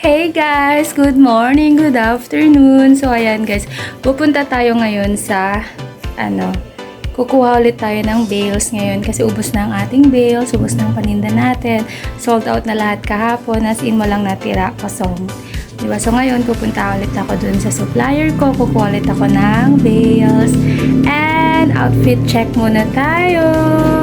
Hey guys! Good morning, good afternoon. So ayan guys, pupunta tayo ngayon sa ano, kukuha ulit tayo ng bales ngayon kasi ubos na ang ating bales, ubos na ang paninda natin. Sold out na lahat kahapon, as in walang natira kasong. Diba? So ngayon, pupunta ulit ako dun sa supplier ko, kukuha ulit ako ng bales. And outfit check muna tayo.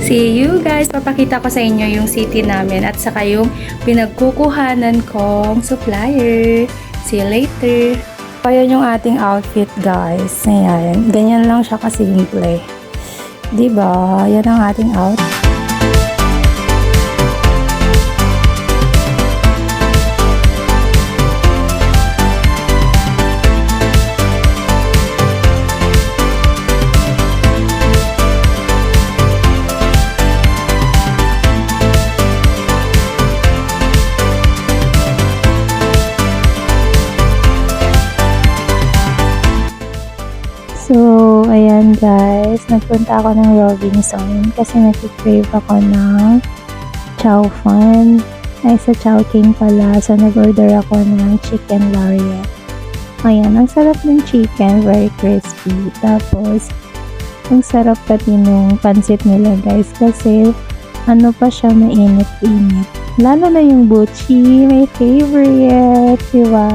See you guys! Papakita ko sa inyo yung city namin at saka yung pinagkukuhanan kong supplier. See you later! Ayan yung ating outfit guys. Ayan. Ganyan lang siya kasimple. Diba? Yan ang ating outfit. Guys, nagpunta ako ng Robinson kasi nag-crave ako ng chow fan. Ay, sa Chow King pala. So, nag-order ako ng chicken lariat. Ayan, ang sarap ng chicken, very crispy. Tapos, ang sarap pati nung pansit nila guys kasi ano pa siya mainit-init. Lalo na yung buchi, my favorite, di ba?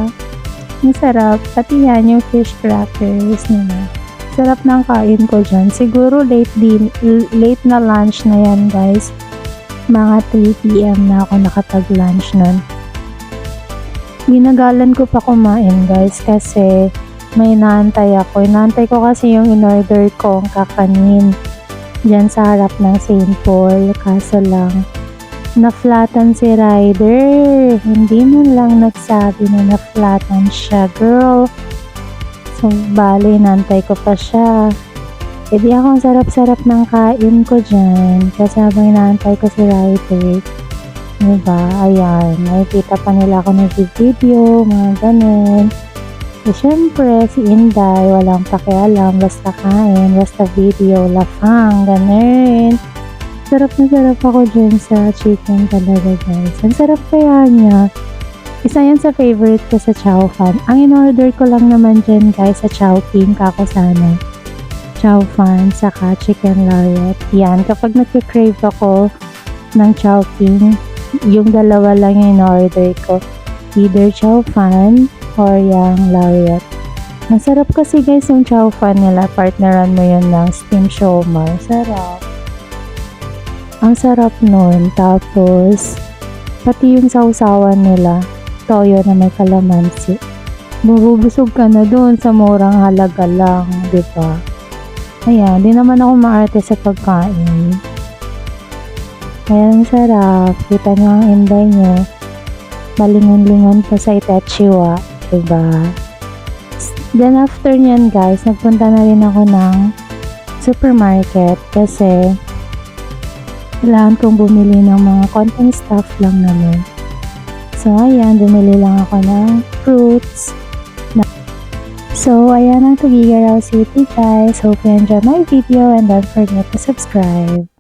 Ang sarap. Pati yan yung fish crackers nila. Sarap ng kain ko dyan. Siguro late, din, late na lunch na yan guys. Mga 3pm na ako nakapag-lunch nun. Ginagalan ko pa kumain guys kasi may inaantay ako. Inaantay ko kasi yung in-order kong kakanin dyan sa harap ng St. Paul. Kaso lang, na-flatan si Ryder. Hindi mo lang nagsabi na na-flatan siya, girl. So, bali, nantay ko pa siya. E di ako sarap-sarap ng kain ko dyan. Kasi habang inaantay ko si Ryder, diba, ayan, nakikita pa nila ako nag-video, mga ganun. E syempre, si Inday, walang pakialam, basta kain, basta video, lafang, ganun. Sarap na sarap ako dyan sa chicken talaga guys. Ang sarap kaya niya. Isa yan sa favorite ko sa Chow Fan. Ang in-order ko lang naman dyan guys sa Chow King kako sana. Chow Fan, saka chicken lariat. Yan, kapag nag-crave ako ng Chow King, yung dalawa lang yung in-order ko. Either Chow Fan or yung lariat. Masarap kasi guys yung Chow Fan nila. Partneran mo yun ng steam siomai. Sarap. Ang sarap nun. Tapos, pati yung sausawan nila, toyo na may kalamansi. Mabubusog ka na dun sa murang halaga lang, di ba? Ayan, di naman ako maarte sa pagkain. Ayan, ang sarap. Kita nyo ang inday nyo. Malingon-lingon pa sa Itachiwa, di ba? Then after nyan guys, nagpunta na rin ako ng supermarket kasi kailangan kong bumili ng mga konting stuff lang naman. So, ayan, bumili lang ako ng fruits. So, ayan ang Tugigaraw City guys. Hope you enjoy my video and don't forget to subscribe.